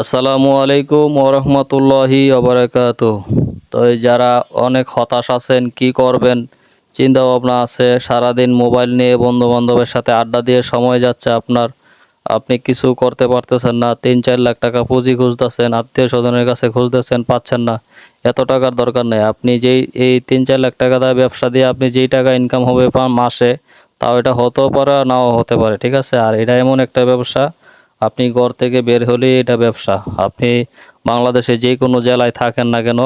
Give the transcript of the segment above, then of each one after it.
আসসালামু আলাইকুম ওরহমতুল্লাহি অবরাকাত তো যারা অনেক হতাশ আছেন, কি করবেন? চিন্তা ভাবনা আছে, সারাদিন মোবাইল নিয়ে বন্ধু বান্ধবের সাথে আড্ডা দিয়ে সময় যাচ্ছে আপনার। আপনি কিছু করতে পারতেছেন না, তিন চার লাখ টাকা পুঁজি খুঁজতেছেন আত্মীয় স্বজনের কাছে খুঁজতেছেন, পাচ্ছেন না। এত টাকার দরকার নেই। আপনি যেই, এই তিন চার লাখ টাকা দিয়ে ব্যবসা দিয়ে আপনি যেই টাকা ইনকাম হবে মাসে, তাও এটা হতেও পারে নাও হতে পারে, ঠিক আছে? আর এটা এমন একটা ব্যবসা আপনি ঘর থেকে বের হলেই এটা ব্যবসা। আপনি বাংলাদেশে যে কোনো জেলায় থাকেন না কেন,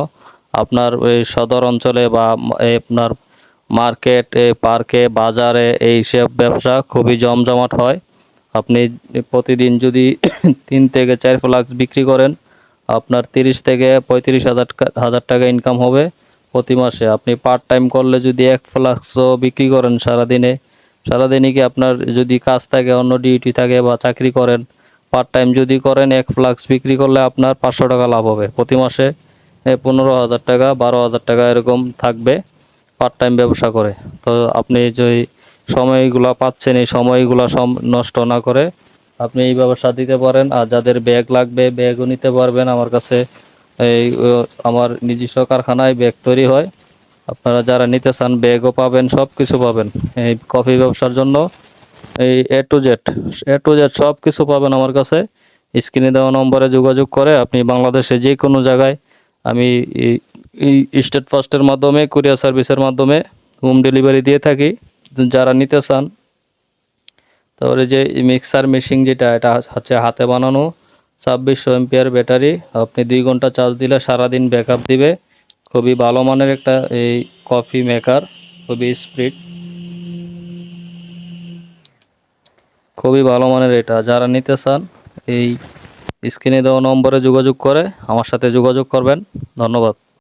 আপনার ওই সদর অঞ্চলে বা আপনার মার্কেট পার্কে, বাজারে এই সব ব্যবসা খুবই জমজমাট হয়। আপনি প্রতিদিন যদি তিন থেকে চার ফ্লাক্স বিক্রি করেন, আপনার তিরিশ থেকে পঁয়ত্রিশ হাজার হাজার টাকা ইনকাম হবে প্রতি মাসে। আপনি পার্ট টাইম করলে যদি এক ফ্লাক্সও বিক্রি করেন সারাদিনে সারাদিনে কি আপনার যদি কাজ থাকে, অন্য ডিউটি থাকে বা চাকরি করেন পার্ট টাইম যদি করেন, এক ফ্লাক্স বিক্রি করলে আপনার পাঁচশো টাকা লাভ হবে। প্রতি মাসে পনেরো হাজার টাকা, বারো হাজার টাকা এরকম থাকবে পার্ট টাইম ব্যবসা করে। তো আপনি যে সময়গুলো পাচ্ছেন, এই সময়গুলো সম- নষ্ট না করে আপনি এই ব্যবসা দিতে পারেন। আর যাদের ব্যাগ লাগবে ব্যাগও নিতে পারবেন। আমার কাছে এই আমার নিজস্ব কারখানায় ব্যাগ তৈরি হয়। আপনারা যারা নিতে চান ব্যাগও পাবেন সব কিছু পাবেন। এই কফি ব্যবসার জন্য এই A to Z A to Z সব কিছু পাবেন আমার কাছে। স্ক্রিনে দেওয়া নম্বরে যোগাযোগ করে আপনি বাংলাদেশে যে কোনো জায়গায় আমি এই- স্টেট ফাস্টের মাধ্যমে কুরিয়ার সার্ভিসের মাধ্যমে হোম ডেলিভারি দিয়ে থাকি। যারা নিতে চান তারপরে যে মিক্সার মেশিন যেটা, এটা হচ্ছে হাতে বানানো ছাব্বিশশো এমপিয়ার ব্যাটারি। আপনি দুই ঘণ্টা চার্জ দিলে সারাদিন ব্যাকআপ দিবে। খুবই ভালো মানের একটা এই কফি মেকার খুবই স্পিড খুবই ভালো মানের এটা। যারা নিতে চান, এই স্ক্রিনে দেওয়া নম্বরে যোগাযোগ করে, আমার সাথে যোগাযোগ করবেন। ধন্যবাদ।